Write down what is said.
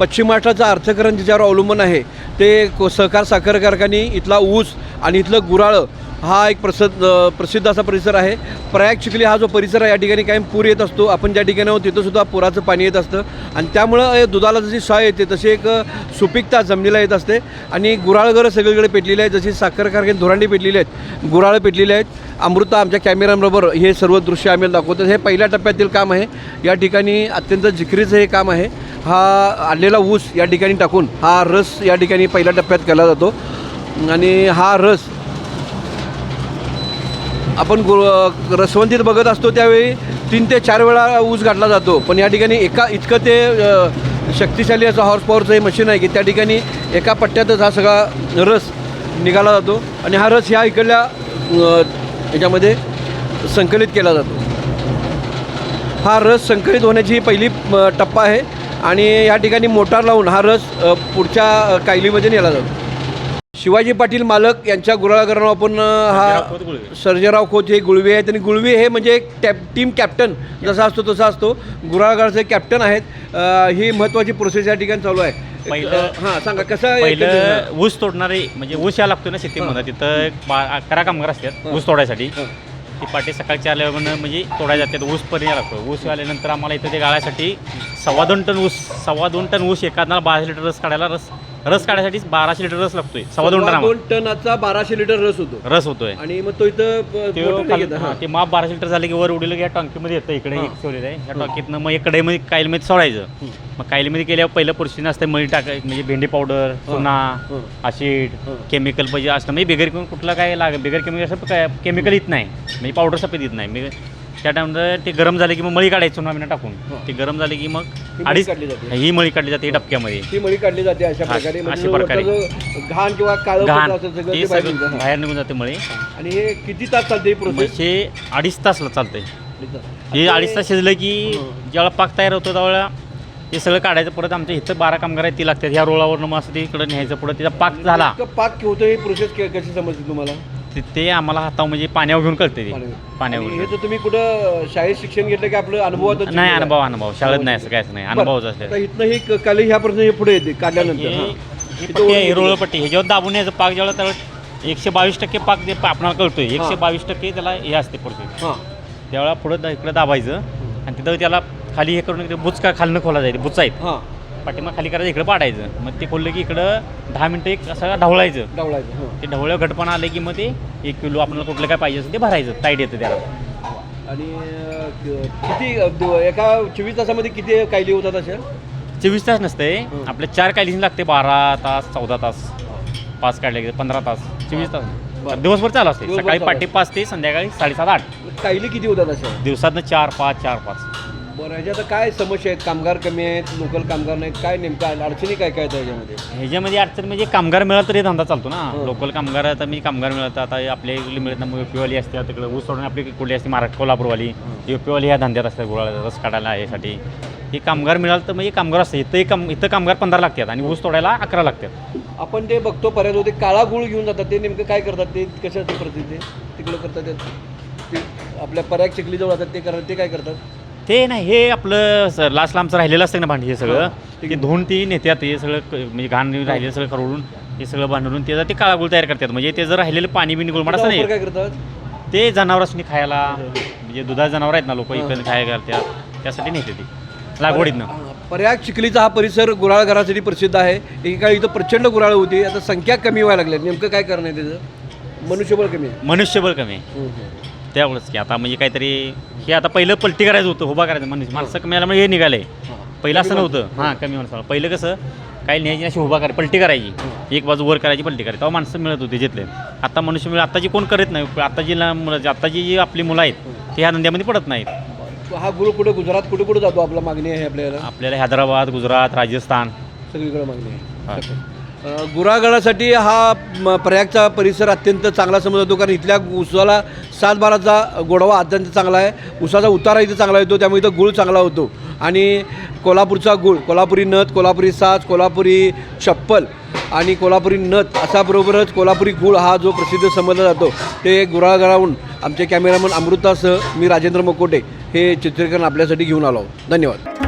पश्चिम महाराष्ट्राचं अर्थकरण ज्याच्यावर अवलंबून आहे ते को सहकार साखर कारखानी इथला ऊस आणि इथलं गुराळं हा एक प्रसिद्ध प्रसिद्ध असा परिसर आहे. प्रयाग चिखली हा जो परिसर आहे या ठिकाणी कायम पूर येत असतो. आपण ज्या ठिकाणी आहोत तिथंसुद्धा पुराचं पाणी येत असतं. आणि त्यामुळं दुधाला जशी साय येते तशी एक सुपीकता जमिनीला येत असते. आणि गुराळघरं सगळीकडे पेटलेली आहेत. जशी साखर कारखाने धोरांडी पेटलेली आहेत गुराळं पेटलेली आहेत. अमृता आमच्या कॅमेऱ्यांबरोबर हे सर्व दृश्य आम्ही दाखवतो हे पहिल्या टप्प्यातील काम आहे. या ठिकाणी अत्यंत जिकरीचं हे काम आहे. हा आणलेला ऊस या ठिकाणी टाकून हा रस या ठिकाणी पहिल्या टप्प्यात केला जातो. आणि हा रस आपण गु रसवंतीत बघत असतो त्यावेळी तीन ते चार वेळा ऊस गाठला जातो. पण या ठिकाणी एका इतकं ते शक्तिशाली असं हॉर्स पॉवरचं हे मशीन आहे की त्या ठिकाणी एका पट्ट्यातच हा सगळा रस निघाला जातो. आणि हा रस ह्या इकडल्या याच्यामध्ये संकलित केला जातो. हा रस संकलित होण्याची ही पहिली टप्पा आहे. आणि या ठिकाणी मोटार लावून हा रस पुढच्या कायलीमध्ये नेला जातो. शिवाजी पाटील मालक यांच्या गुराळाकरणावर आपण हा सर्जेराव खोत हे गुळवे आहेत आणि गुळवे हे म्हणजे एक टॅप टीम कॅप्टन जसा असतो तसा असतो. गुराळगडचे कॅप्टन आहेत. ही महत्त्वाची प्रोसेस या ठिकाणी चालू आहे. पहिलं- हां सांगा कसं पहिलं ऊस तोडणारे म्हणजे ऊस या लागतो ना शेतीमध्ये तिथं एक बा अकरा कामगार असतात ऊस तोडायसाठी. हं. ती पाठी सकाळच्या आल्यावर म्हणजे तोडायला जातात ऊस पर्यंत लागतो ऊस आल्यानंतर आम्हाला इथं ते गाळायसाठी सव्वा दोन टन ऊस सव्वा दोन टन ऊस एखादा बारा लिटर रस काढायला रस रस काढायसाठी बाराशे लिटर रस लागतोय. सव्वा दोन टन दोन टनाचा बाराशे लिटर रस होतो. रस होतोय. आणि मग तो इथं ते मोठं खाली- घेतं. हां, हां. ते माप बाराशे लिटर झाले की वर उडीलं की या टॉंकीमध्ये येतं इकडे हां. एक ठेवलेलं आहे. ह्या टॉंकीतनं मग एक कढईमध्ये कायलमध्ये सोडायचं. मग कायलीमध्ये केल्यावर पहिलं पुरुषीन असते मळी टाकायचं म्हणजे भेंडी पावडर चुना. ऍसिड हं. केमिकल पाहिजे असतं. म्हणजे बिगर कुठलं काय लाग बिगर केमिकल असं काय केमिकल येत नाही. म्हणजे पावडर सफेद येत नाही. त्या टाइमला ते गरम झाले की मग मळी काढायची चुना बिना टाकून हं. ते गरम झाले की मग मळी अडीच काढली जाते. ही मळी काढली जाते डबक्यामध्ये ती मळी काढली जाते अशा हा, प्रकारे म्हणजे अशा प्रकारे. वरचं जो घाण किंवा काळं घाण पडलं असेल सगळं ते ते बाहेर सगळं निघतं. हां. बाहेर निघून जाते मळी आणि हे किती तास चालते ही प्रोसेस म्हणजे अडीच तासला चालतंय हे अडीच तास शिजलं की हं. ज्यावेळेला पाक तयार होतो त्यावेळेला हे सगळं काढायचं परत आमच्या इथं बारा कामगार आहेत ती लागतात ह्या रोलावर मग असं ते इकडं न्यायचं पुढं तिचा पाक झाला इतकं पाक होतं ही प्रोसेस कशी समजते तुम्हाला ते- ते आम्हाला हातावर म्हणजे पाण्यावर घेऊन कळते ते. पाण्यावर. हे तर तुम्ही कुठं शाळेत शिक्षण घेतलं की आपलं अनुभवात नाही अनुभव अनुभव शाळेत नाही असं काहीच नाही. अनुभवच असले. इथनं हे क- काली ह्या पर्यंत हे पुढे येते काढल्यानंतर हां. इथं पट्टी आहे, ही ओळख रोळ पट्टी. ह्याच्यावर दाबून यायचं पाक ज्यावेळेला त्यावेळेला एकशे बावीस टक्के पाक जे आपल्याला कळतोय. एकशे. बावीस टक्के त्याला हे असते पुढचे. हां. त्यावेळेला पुढं दा- इकडं दाबायचं. आणि तिथं त्याला खाली हे करून बुचका खालनं खोला जायचं बुचा आहेत हां. पाठीमाग खाली करायचं इकडं पाडायचं. मग ते खोललं की इकडं दहा मिनटं एक असं ढवळायचं. डावळायचं हां. ते ढवळ्या घटपणा आले की मग ते एक किलो आपल्याला कुठलं काय पाहिजे असेल ते भरायचं टाईट येतं त्याला. आणि अं, क- किती अं, दिव- एका चोवीस तासामध्ये किती कायली होतात अशा? चोवीस तास नसते हं. आपल्या चार कायलीन लागते बारा तास चौदा तास. पाच काढले की पंधरा तास. चोवीस तास. बरं. दिवसभर चालू असते दिवसभर सकाळी चालू पाठी पाच ते संध्याकाळी साडेसात आठ. कायली किती होतात अशा? दिवसातनं चार पाच चार पाच. बरं ह्याच्या आता काय समस्या आहेत? कामगार कमी आहेत लोकल कामगार नाहीत काय नेमकं अडचणी काय काय आहेत ह्याच्यामध्ये? ह्याच्यामध्ये अडचण म्हणजे कामगार मिळालं तरी धंदा चालतो ना. हं. लोकल कामगार आता मी कामगार मिळतं आता आपल्या इकडे मिळत ना युपीवाली असते तिकडे ऊस सोडून आपली कुठली असते महाराष्ट्र कोल्हापूरवाली. युपीवाली ह्या धंद्यात असतात गुळाला रस काढायला यासाठी. हे कामगार मिळालं तर म्हणजे कामगार असते इथं एक काम इथं कामगार पंधरा लागतात आणि ऊस तोडायला अकरा लागतात. आपण ते बघतो पर्याय होते काळा गुळ घेऊन जातात ते नेमकं काय करतात? ते कशाचं प्रसिद्ध आहे? तिकडं करतात ते- ते आपल्या पर्याय चिखलीजवळ जातात ते करतात ते काय करतात? ते नाही हे आपलं स- लास्ट लांबचं राहिलेलं असतं ना भांडी हे सगळं? हां, ते. धुवून ती नेत्यात हे सगळं क- म्हणजे घाण राहिलेलं सगळं करून हे सगळं भांडून ते ते काळा गुळ तयार करतात. म्हणजे ते जर राहिलेलं पाणी बिनी गुळमाट असं त्याचा नाही. काय करतात? ते जनावरांनी खायला. म्हणजे दुधाचे जनावर आहेत ना लोक इकडे खायला घालतात त्यासाठी नेते ते. लागवडीतनं हां, प्रयाग चिखलीचा हा परिसर गुराळ घरासाठी प्रसिद्ध आहे. एकेकाळी इथं प्रचंड गुराळ होती. आता संख्या कमी व्हायला लागली नेमकं काय करणं आहे त्याचं? मनुष्यबळ कमी आहे. मनुष्यबळ कमी आहे. त्यामुळेच की आता म्हणजे काहीतरी हे आता पहिलं पलटी करायचं होतं उभा करायचं मनुष्य माणसं कमी आल्यामुळे हे निघाले. पहिलं असं नव्हतं. हां कमी माणसं. पहिलं कसं काही न्यायची अशी उभा करायची पलटी करायची. एक बाजू वर करायची पलटी करायची. तेव्हा माणसं मिळत होती जिथले. आता मनुष्य मिळत आताची कोण करत नाही? आताची ला- मुलं आताची जी आपली मुलं आहेत ते ह्या धंद्यामध्ये पडत नाहीत. हा गुरु कुठे गुजरात कुठे कुठे जातो आपला? मागणी आहे आपल्याला? आपल्याला हैदराबाद गुजरात राजस्थान. सगळीकडे मागणी आहे. हा. गुरागडासाठी हा प्रयागचा परिसर अत्यंत चांगला समजला जातो. कारण इथल्या उसाला सात बाराचा गोडवा अत्यंत चांगला आहे. उसाचा उतारा इथं चांगला येतो. त्यामुळे इथं गुळ चांगला होतो. आणि कोल्हापूरचा गुळ कोल्हापुरी नथ कोल्हापुरी साज कोल्हापुरी चप्पल आणि कोल्हापुरी नथ असा बरोबरच कोल्हापुरी गुळ हा जो प्रसिद्ध समजला जातो. ते गुराळगडाहून आमचे कॅमेरामन अमृतासह मी राजेंद्र मकोटे हे चित्रीकरण आपल्यासाठी घेऊन आलो धन्यवाद.